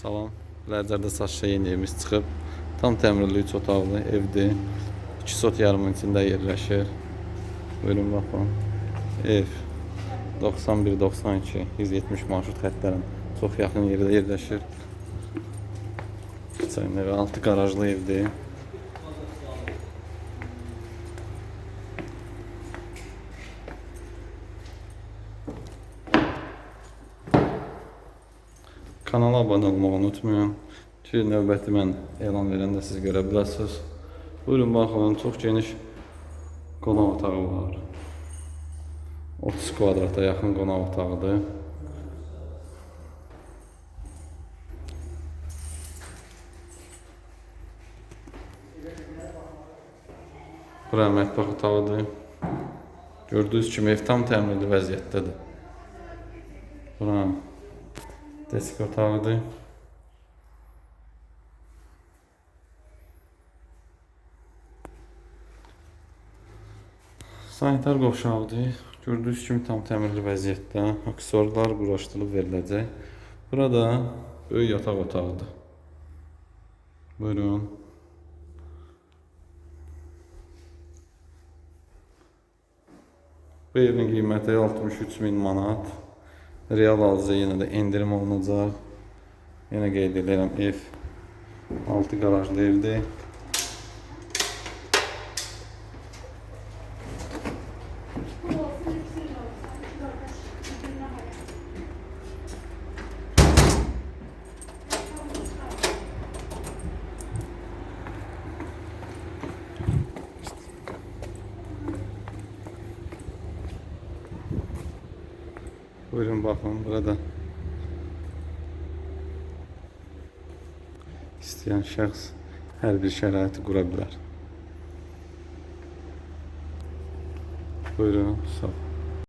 Salam. Lərcərdə saçla yeni evimiz çıxıb. Tam təmirli 3 otaqlı evdir. 2 sot yarımın içində yerləşir. Buyurun baxın. Ev 91-92 170 marşrut xəttlərin çox yaxın yerdə yerləşir. Keçən evi 6 qarajlı evdir. Kanala abunə olmağı unutmayın. Ki növbəti mən elan verəndə siz görə biləsiniz. Buyurun baxın, çox geniş qonaq otağı var. 30 kvadrata yaxın qonaq otağıdır. Bura mətbəx otağıdır. Gördüyünüz kimi ev tam təmirli vəziyyətdədir. Bura desk otağıdır. Sanitar qovşağıdır. Gördüyünüz kimi tam təmirli vəziyyətdə. Aksesuarlar quraşdırılıb veriləcək. Burada böyük yataq otağıdır. Buyurun. Bu evin qiyməti 63 min manat. Real alıcıya yenə də endirim olunacaq. Yenə qeyd edirəm ev 6 qarajlı evdir. Buyurun bakın burada. İsteyen şəxs hər bir şəraiti qura bilər. Buyurun, sağ ol.